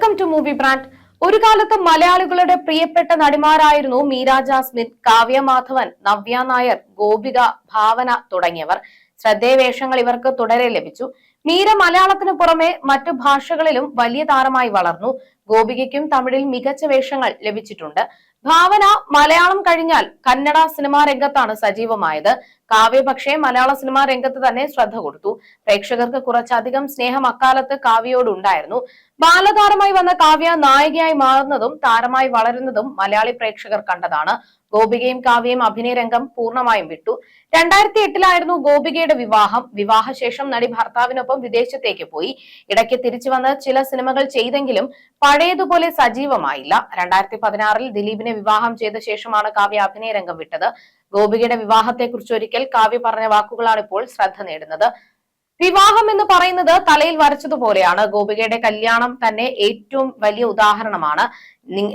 Welcome to movie brand ഒരു കാലത്ത് മലയാളികളുടെ പ്രിയപ്പെട്ട നടിമാരായിരുന്നു മീര ജാസ്മിൻ കാവ്യ മാധവൻ നവ്യ നായർ ഗോപിക ഭാവന തുടങ്ങിയവർ. ശ്രദ്ധേയ വേഷങ്ങൾ ഇവർക്ക് തുടരെ ലഭിച്ചു. മീര മലയാളത്തിനു പുറമെ മറ്റു ഭാഷകളിലും വലിയ താരമായി വളർന്നു. ഗോപികയ്ക്കും തമിഴിൽ മികച്ച വേഷങ്ങൾ ലഭിച്ചിട്ടുണ്ട്. ഭാവന മലയാളം കഴിഞ്ഞാൽ കന്നഡ സിനിമാ രംഗത്താണ് സജീവമായത്. കാവ്യപക്ഷേ മലയാള സിനിമാ രംഗത്ത് തന്നെ ശ്രദ്ധ കൊടുത്തു. പ്രേക്ഷകർക്ക് കുറച്ചധികം സ്നേഹം അക്കാലത്ത് കാവ്യയോട് ഉണ്ടായിരുന്നു ബാലതാരമായി വന്ന കാവ്യ നായികയായി മാറുന്നതും താരമായി വളരുന്നതും മലയാളി പ്രേക്ഷകർ കണ്ടതാണ്. ഗോപികയും കാവ്യയും അഭിനയ രംഗം പൂർണമായും വിട്ടു. രണ്ടായിരത്തി എട്ടിലായിരുന്നു ഗോപികയുടെ വിവാഹം. വിവാഹശേഷം നടി ഭർത്താവിനൊപ്പം വിദേശത്തേക്ക് പോയി. ഇടയ്ക്ക് തിരിച്ചു വന്ന് ചില സിനിമകൾ ചെയ്തെങ്കിലും പഴയതുപോലെ സജീവമായില്ല. രണ്ടായിരത്തി പതിനാറിൽ ദിലീപിനെ വിവാഹം ചെയ്ത ശേഷമാണ് കാവ്യ അഭിനയ രംഗം വിട്ടത്. ഗോപികയുടെ വിവാഹത്തെക്കുറിച്ച് ഒരിക്കൽ കാവ്യ പറഞ്ഞ വാക്കുകളാണ് ഇപ്പോൾ ശ്രദ്ധ നേടുന്നത്. വിവാഹം എന്ന് പറയുന്നത് തലയിൽ വരച്ചതുപോലെയാണ്. ഗോപികയുടെ കല്യാണം തന്നെ ഏറ്റവും വലിയ ഉദാഹരണമാണ്.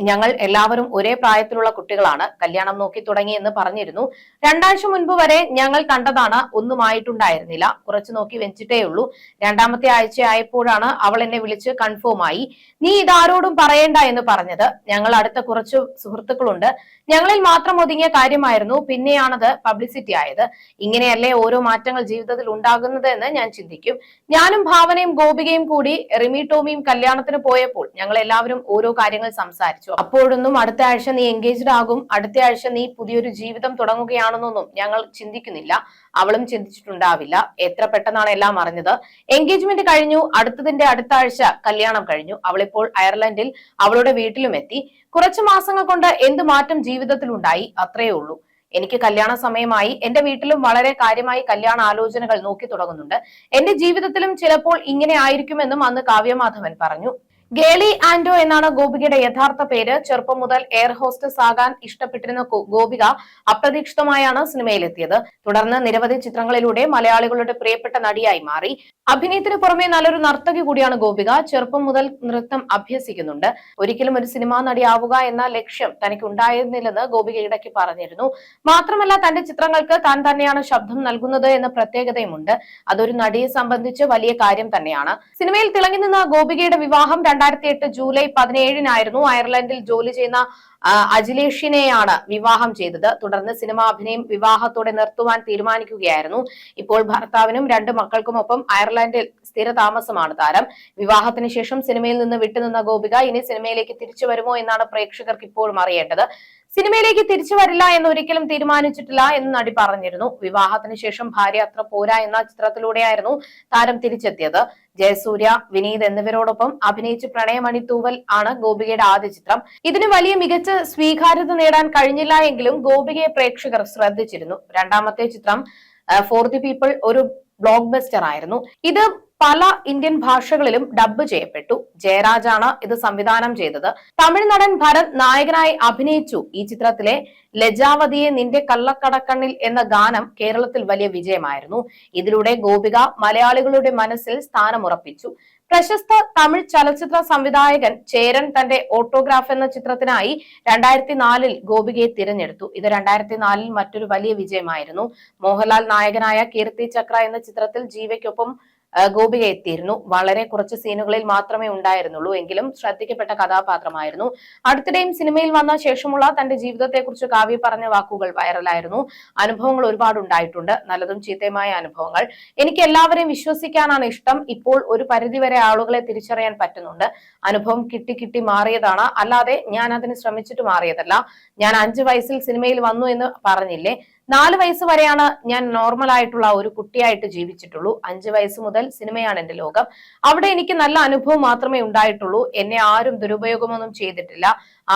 ഞങ്ങൾ എല്ലാവരും ഒരേ പ്രായത്തിലുള്ള കുട്ടികളാണ്. കല്യാണം നോക്കി തുടങ്ങി എന്ന് പറഞ്ഞിരുന്നു. രണ്ടാഴ്ച മുൻപ് വരെ ഞങ്ങൾ കണ്ടതാണ് ഒന്നുമായിട്ടുണ്ടായിരുന്നില്ല. കുറച്ച് നോക്കി വെച്ചിട്ടേ ഉള്ളൂ. രണ്ടാമത്തെ ആഴ്ച ആയപ്പോഴാണ് അവൾ എന്നെ വിളിച്ച് കൺഫേം ആയി. നീ ഇതാരോടും പറയേണ്ട എന്ന് പറഞ്ഞത്. ഞങ്ങൾ അടുത്ത കുറച്ച് സുഹൃത്തുക്കളുണ്ട്. ഞങ്ങളിൽ മാത്രം ഒതുങ്ങിയ കാര്യമായിരുന്നു പിന്നെയാണത് പബ്ലിസിറ്റി ആയത്. ഇങ്ങനെയല്ലേ ഓരോ മാറ്റങ്ങൾ ജീവിതത്തിൽ ഉണ്ടാകുന്നത് എന്ന് ഞാൻ ചിന്തിക്കും. ഞാനും ഭാവനയും ഗോപികയും കൂടി റിമി ടോമിയും കല്യാണത്തിന് പോയപ്പോൾ ഞങ്ങൾ എല്ലാവരും ഓരോ കാര്യങ്ങൾ സംസാരിച്ചു. അപ്പോഴൊന്നും അടുത്ത ആഴ്ച നീ എൻഗേജ്ഡ് ആകും. അടുത്ത ആഴ്ച നീ പുതിയൊരു ജീവിതം തുടങ്ങുകയാണെന്നൊന്നും ഞങ്ങൾ ചിന്തിക്കുന്നില്ല. അവളും ചിന്തിച്ചിട്ടുണ്ടാവില്ല. എത്ര പെട്ടെന്നാണ് എല്ലാം അറിഞ്ഞത്. എൻഗേജ്മെന്റ് കഴിഞ്ഞു. അടുത്തതിന്റെ അടുത്ത ആഴ്ച കല്യാണം കഴിഞ്ഞു. അവളിപ്പോൾ അയർലൻഡിൽ അവളുടെ വീട്ടിലും എത്തി. കുറച്ചു മാസങ്ങൾ കൊണ്ട് എന്ത് മാറ്റം ജീവിതത്തിലുണ്ടായി അത്രയേ ഉള്ളൂ. എനിക്ക് കല്യാണ സമയമായി. എന്റെ വീട്ടിലും വളരെ കാര്യമായി കല്യാണ ആലോചനകൾ നോക്കി തുടങ്ങുന്നുണ്ട്. എന്റെ ജീവിതത്തിലും ചിലപ്പോൾ ഇങ്ങനെ ആയിരിക്കുമെന്നും അന്ന് കാവ്യമാധവൻ പറഞ്ഞു. ഗേളി ആൻഡോ എന്നാണ് ഗോപികയുടെ യഥാർത്ഥ പേര്. ചെറുപ്പം മുതൽ എയർ ഹോസ്റ്റസ് ആകാൻ ഇഷ്ടപ്പെട്ടിരുന്ന ഗോപിക അപ്രതീക്ഷിതമായാണ് സിനിമയിലെത്തിയത്. തുടർന്ന് നിരവധി ചിത്രങ്ങളിലൂടെ മലയാളികളുടെ പ്രിയപ്പെട്ട നടിയായി മാറി. അഭിനയത്തിന് പുറമെ നല്ലൊരു നർത്തകി കൂടിയാണ് ഗോപിക. ചെറുപ്പം മുതൽ നൃത്തം അഭ്യസിക്കുന്നുണ്ട്. ഒരിക്കലും ഒരു സിനിമാ നടിയാവുക എന്ന ലക്ഷ്യം തനിക്ക് ഉണ്ടായിരുന്നില്ലെന്ന് ഗോപിക ഇടയ്ക്ക് പറഞ്ഞിരുന്നു. മാത്രമല്ല തന്റെ ചിത്രങ്ങൾക്ക് താൻ തന്നെയാണ് ശബ്ദം നൽകുന്നത് എന്ന പ്രത്യേകതയുമുണ്ട്. അതൊരു നടിയെ സംബന്ധിച്ച് വലിയ കാര്യം തന്നെയാണ്. സിനിമയിൽ തിളങ്ങി നിന്ന ഗോപികയുടെ വിവാഹം രണ്ടായിരത്തി എട്ട് ജൂലൈ പതിനേഴിനായിരുന്നു അയർലൻഡിൽ ജോലി ചെയ്യുന്ന അജിലേഷിനെയാണ് വിവാഹം ചെയ്തത്. തുടർന്ന് സിനിമാ അഭിനയം വിവാഹത്തോടെ നിർത്തുവാൻ തീരുമാനിക്കുകയായിരുന്നു. ഇപ്പോൾ ഭർത്താവിനും രണ്ട് മക്കൾക്കുമൊപ്പം അയർലൻഡിൽ സ്ഥിര താമസമാണ് താരം. വിവാഹത്തിന് ശേഷം സിനിമയിൽ നിന്ന് വിട്ടുനിന്ന ഗോപിക ഇനി സിനിമയിലേക്ക് തിരിച്ചു വരുമോ എന്നാണ് പ്രേക്ഷകർക്ക് ഇപ്പോഴും അറിയേണ്ടത്. സിനിമയിലേക്ക് തിരിച്ചു വരില്ല എന്ന് ഒരിക്കലും തീരുമാനിച്ചിട്ടില്ല എന്ന് നടി പറഞ്ഞിരുന്നു. വിവാഹത്തിന് ശേഷം ഭാര്യ അത്ര പോരാ എന്ന ചിത്രത്തിലൂടെയായിരുന്നു താരം തിരിച്ചെത്തിയത്. ജയസൂര്യ വിനീത് എന്നിവരോടൊപ്പം അഭിനയിച്ച് പ്രണയമണി തൂവൽ ആണ് ഗോപികയുടെ ആദ്യ ചിത്രം. ഇതിന് വലിയ മികച്ച സ്വീകാര്യത നേടാൻ കഴിഞ്ഞില്ല എങ്കിലും ഗോപികയെ പ്രേക്ഷകർ ശ്രദ്ധിച്ചിരുന്നു. രണ്ടാമത്തെ ചിത്രം ഫോർ ദി പീപ്പിൾ ഒരു ബ്ലോക്ക് ബസ്റ്റർ ആയിരുന്നു. ഇത് പല ഇന്ത്യൻ ഭാഷകളിലും ഡബ്ബ് ചെയ്യപ്പെട്ടു. ജയരാജാണ് ഇത് സംവിധാനം ചെയ്തത്. തമിഴ് നടൻ ഭരത് നായകനായി അഭിനയിച്ചു. ഈ ചിത്രത്തിലെ ലജാവതിയെ നിന്റെ കള്ളക്കടക്കണ്ണിൽ എന്ന ഗാനം കേരളത്തിൽ വലിയ വിജയമായിരുന്നു. ഇതിലൂടെ ഗോപിക മലയാളികളുടെ മനസ്സിൽ സ്ഥാനമുറപ്പിച്ചു. പ്രശസ്ത തമിഴ് ചലച്ചിത്ര സംവിധായകൻ ചേരൻ തന്റെ ഓട്ടോഗ്രാഫ് എന്ന ചിത്രത്തിനായി രണ്ടായിരത്തി നാലിൽ ഗോപികയെ തിരഞ്ഞെടുത്തു. ഇത് രണ്ടായിരത്തി നാലിൽ മറ്റൊരു വലിയ വിജയമായിരുന്നു. മോഹൻലാൽ നായകനായ കീർത്തി ചക്ര എന്ന ചിത്രത്തിൽ ജീവയ്ക്കൊപ്പം ഗോപിക എത്തിയിരുന്നു. വളരെ കുറച്ച് സീനുകളിൽ മാത്രമേ ഉണ്ടായിരുന്നുള്ളൂ. എങ്കിലും ശ്രദ്ധിക്കപ്പെട്ട കഥാപാത്രമായിരുന്നു. അടുത്തിടെയും സിനിമയിൽ വന്ന ശേഷമുള്ള തന്റെ ജീവിതത്തെക്കുറിച്ച് കാവ്യ പറഞ്ഞ വാക്കുകൾ വൈറലായിരുന്നു. അനുഭവങ്ങൾ ഒരുപാട് ഉണ്ടായിട്ടുണ്ട്. നല്ലതും ചീത്തയുമായ അനുഭവങ്ങൾ. എനിക്ക് എല്ലാവരെയും വിശ്വസിക്കാനാണ് ഇഷ്ടം. ഇപ്പോൾ ഒരു പരിധിവരെ ആളുകളെ തിരിച്ചറിയാൻ പറ്റുന്നുണ്ട്. അനുഭവം കിട്ടി കിട്ടി മാറിയതാണ്. അല്ലാതെ ഞാൻ അതിന് ശ്രമിച്ചിട്ട് മാറിയതല്ല. ഞാൻ അഞ്ചു വയസ്സിൽ സിനിമയിൽ വന്നു എന്ന് പറഞ്ഞില്ലേ? നാല് വയസ്സ് വരെയാണ് ഞാൻ നോർമൽ ആയിട്ടുള്ള ഒരു കുട്ടിയായിട്ട് ജീവിച്ചിട്ടുള്ളൂ. അഞ്ച് വയസ്സ് മുതൽ സിനിമയാണ് എന്റെ ലോകം. അവിടെ എനിക്ക് നല്ല അനുഭവം മാത്രമേ ഉണ്ടായിട്ടുള്ളൂ. എന്നെ ആരും ദുരുപയോഗമൊന്നും ചെയ്തിട്ടില്ല.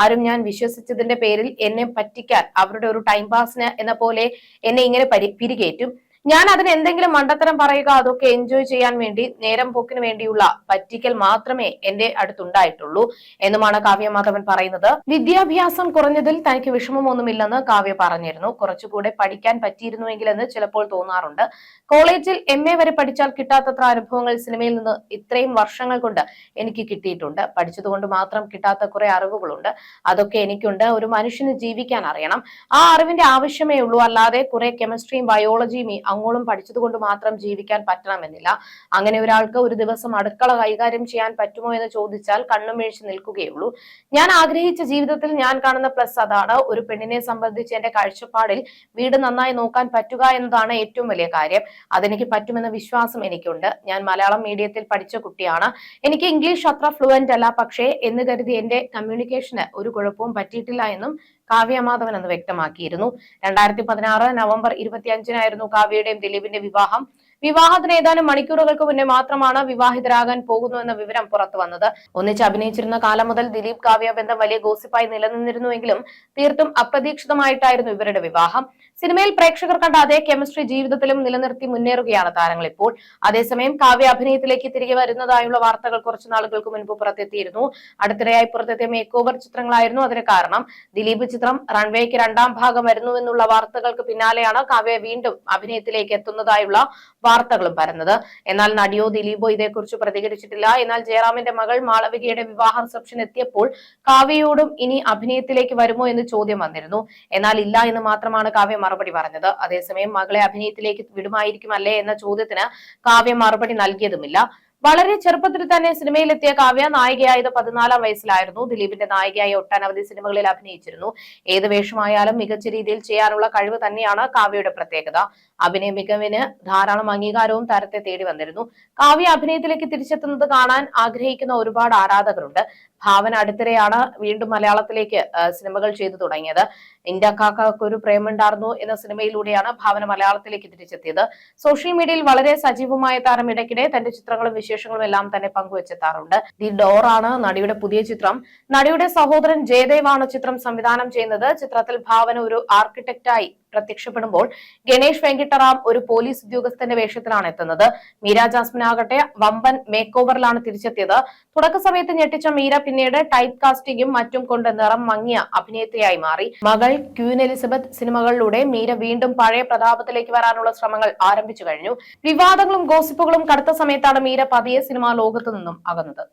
ആരും ഞാൻ വിശ്വസിച്ചതിന്റെ പേരിൽ എന്നെ പറ്റിക്കാൻ അവരുടെ ഒരു ടൈം പാസിന് എന്ന പോലെ എന്നെ ഇങ്ങനെ പരി പിരികേറ്റും. ഞാൻ അതിന് എന്തെങ്കിലും മണ്ടത്തരം പറയുക അതൊക്കെ എൻജോയ് ചെയ്യാൻ വേണ്ടി നേരം പോക്കിന് വേണ്ടിയുള്ള പറ്റിക്കൽ മാത്രമേ എന്റെ അടുത്തുണ്ടായിട്ടുള്ളൂ എന്നുമാണ് കാവ്യ മാധവൻ പറയുന്നത്. വിദ്യാഭ്യാസം കുറഞ്ഞതിൽ തനിക്ക് വിഷമമൊന്നുമില്ലെന്ന് കാവ്യ പറഞ്ഞിരുന്നു. കുറച്ചുകൂടെ പഠിക്കാൻ പറ്റിയിരുന്നുവെങ്കിലെന്ന് ചിലപ്പോൾ തോന്നാറുണ്ട്. കോളേജിൽ എം എ വരെ പഠിച്ചാൽ കിട്ടാത്തത്ര അനുഭവങ്ങൾ സിനിമയിൽ നിന്ന് ഇത്രയും വർഷങ്ങൾ കൊണ്ട് എനിക്ക് കിട്ടിയിട്ടുണ്ട്. പഠിച്ചതുകൊണ്ട് മാത്രം കിട്ടാത്ത കുറെ അറിവുകളുണ്ട്. അതൊക്കെ എനിക്കുണ്ട്. ഒരു മനുഷ്യന് ജീവിക്കാൻ അറിയണം. ആ അറിവിന്റെ ആവശ്യമേ ഉള്ളൂ. അല്ലാതെ കുറെ കെമിസ്ട്രിയും ബയോളജിയും അങ്ങോളം പഠിച്ചതുകൊണ്ട് മാത്രം ജീവിക്കാൻ പറ്റണമെന്നില്ല. അങ്ങനെ ഒരാൾക്ക് ഒരു ദിവസം അടുക്കള കൈകാര്യം ചെയ്യാൻ പറ്റുമോ എന്ന് ചോദിച്ചാൽ കണ്ണും വീഴ്ച നിൽക്കുകയുള്ളൂ. ഞാൻ ആഗ്രഹിച്ച ജീവിതത്തിൽ ഞാൻ കാണുന്ന പ്ലസ് അതാണ്. ഒരു പെണ്ണിനെ സംബന്ധിച്ച് എന്റെ കാഴ്ചപ്പാടിൽ വീട് നന്നായി നോക്കാൻ പറ്റുക എന്നതാണ് ഏറ്റവും വലിയ കാര്യം. അതെനിക്ക് പറ്റുമെന്ന വിശ്വാസം എനിക്കുണ്ട്. ഞാൻ മലയാളം മീഡിയത്തിൽ പഠിച്ച കുട്ടിയാണ്. എനിക്ക് ഇംഗ്ലീഷ് അത്ര ഫ്ലുവന്റ് അല്ല. പക്ഷേ എന്ന് കരുതി എന്റെ കമ്മ്യൂണിക്കേഷന് ഒരു കുഴപ്പവും പറ്റിയിട്ടില്ല എന്നും കാവ്യ അന്ന് വ്യക്തമാക്കിയിരുന്നു. രണ്ടായിരത്തി പതിനാറ് നവംബർ ഇരുപത്തിയഞ്ചിനായിരുന്നു കാവ്യയുടെയും ദിലീപിന്റെ വിവാഹം. വിവാഹത്തിന് ഏതാനും മണിക്കൂറുകൾക്ക് മുന്നേ മാത്രമാണ് വിവാഹിതരാകാൻ പോകുന്നുവെന്ന വിവരം പുറത്തു വന്നത്. ഒന്നിച്ച് അഭിനയിച്ചിരുന്ന കാലം മുതൽ ദിലീപ് കാവ്യ ബന്ധം വലിയ ഗോസിപ്പായി നിലനിന്നിരുന്നുവെങ്കിലും തീർത്തും അപ്രതീക്ഷിതമായിട്ടായിരുന്നു ഇവരുടെ വിവാഹം. സിനിമയിൽ പ്രേക്ഷകർ കണ്ട അതേ കെമിസ്ട്രി ജീവിതത്തിലും നിലനിർത്തി മുന്നേറുകയാണ് താരങ്ങൾ ഇപ്പോൾ. അതേസമയം കാവ്യ അഭിനയത്തിലേക്ക് തിരികെ വരുന്നതായുള്ള വാർത്തകൾ കുറച്ചു നാളുകൾക്ക് മുൻപ് പുറത്തെത്തിയിരുന്നു. അടുത്തിടെയായി പുറത്തെത്തിയ മേക്ക് ഓവർ ചിത്രങ്ങളായിരുന്നു അതിന് കാരണം. ദിലീപ് ചിത്രം റൺവേക്ക് രണ്ടാം ഭാഗം വരുന്നുവെന്നുള്ള വാർത്തകൾക്ക് പിന്നാലെയാണ് കാവ്യ വീണ്ടും അഭിനയത്തിലേക്ക് എത്തുന്നതായുള്ള വാർത്തകളും പരന്നത്. എന്നാൽ നടിയോ ദിലീപോ ഇതേക്കുറിച്ച് പ്രതികരിച്ചിട്ടില്ല. എന്നാൽ ജയറാമിന്റെ മകൾ മാളവികയുടെ വിവാഹ റിസപ്ഷൻ എത്തിയപ്പോൾ കാവ്യയോടും ഇനി അഭിനയത്തിലേക്ക് വരുമോ എന്ന് ചോദ്യം വന്നിരുന്നു. എന്നാൽ ഇല്ല എന്ന് മാത്രമാണ് കാവ്യ മറുപടി പറഞ്ഞത്. അതേസമയം മകളെ അഭിനയത്തിലേക്ക് വിടുമായിരിക്കും അല്ലേ എന്ന ചോദ്യത്തിന് കാവ്യ മറുപടി നൽകിയതുമില്ല. വളരെ ചെറുപ്പത്തിൽ തന്നെ സിനിമയിലെത്തിയ കാവ്യ നായികയായത് പതിനാലാം വയസ്സിലായിരുന്നു. ദിലീപിന്റെ നായികയായി ഒട്ടനവധി സിനിമകളിൽ അഭിനയിച്ചിരുന്നു. ഏത് വേഷമായാലും മികച്ച രീതിയിൽ ചെയ്യാനുള്ള കഴിവ് തന്നെയാണ് കാവ്യയുടെ പ്രത്യേകത. അഭിനയ മികവിന് ധാരാളം അംഗീകാരവും താരത്തെ തേടി വന്നിരുന്നു. കാവ്യ അഭിനയത്തിലേക്ക് തിരിച്ചെത്തുന്നത് കാണാൻ ആഗ്രഹിക്കുന്ന ഒരുപാട് ആരാധകരുണ്ട്. ഭാവന അടുത്തിടെയാണ് വീണ്ടും മലയാളത്തിലേക്ക് സിനിമകൾ ചെയ്തു തുടങ്ങിയത്. ഇന്ത്യക്കാർക്ക് ഒരു പ്രേമുണ്ടായിരുന്നു എന്ന സിനിമയിലൂടെയാണ് ഭാവന മലയാളത്തിലേക്ക് തിരിച്ചെത്തിയത്. സോഷ്യൽ മീഡിയയിൽ വളരെ സജീവമായ താരം ഇടയ്ക്കിടെ തന്റെ ചിത്രങ്ങളും വിശേഷങ്ങളും എല്ലാം തന്നെ പങ്കുവച്ചെത്താറുണ്ട്. ദി ഡോർ ആണ് നടിയുടെ പുതിയ ചിത്രം. നടിയുടെ സഹോദരൻ ജയദേവാണ് ചിത്രം സംവിധാനം ചെയ്യുന്നത്. ചിത്രത്തിൽ ഭാവന ഒരു ആർക്കിടെക്റ്റായി പ്രത്യക്ഷപ്പെടുമ്പോൾ ഗണേഷ് വെങ്കിട്ടറാം ഒരു പോലീസ് ഉദ്യോഗസ്ഥന്റെ വേഷത്തിലാണ് എത്തുന്നത്. മീര ജാസ്മിൻ ആകട്ടെ വമ്പൻ മേക്ക് ഓവറിലാണ് തിരിച്ചെത്തിയത്. തുടക്ക സമയത്ത് ഞെട്ടിച്ച മീര പിന്നീട് ടൈപ്പ് കാസ്റ്റിംഗും മറ്റും കൊണ്ട് നിറം മങ്ങിയ അഭിനേത്രിയായി മാറി. മകൾ ക്യൂൻ എലിസബത്ത് സിനിമകളിലൂടെ മീര വീണ്ടും പഴയ പ്രതാപത്തിലേക്ക് വരാനുള്ള ശ്രമങ്ങൾ ആരംഭിച്ചു കഴിഞ്ഞു. വിവാദങ്ങളും ഗോസിപ്പുകളും കടുത്ത സമയത്താണ് മീര പതിയെ സിനിമാ ലോകത്തു നിന്നും അകന്നത്.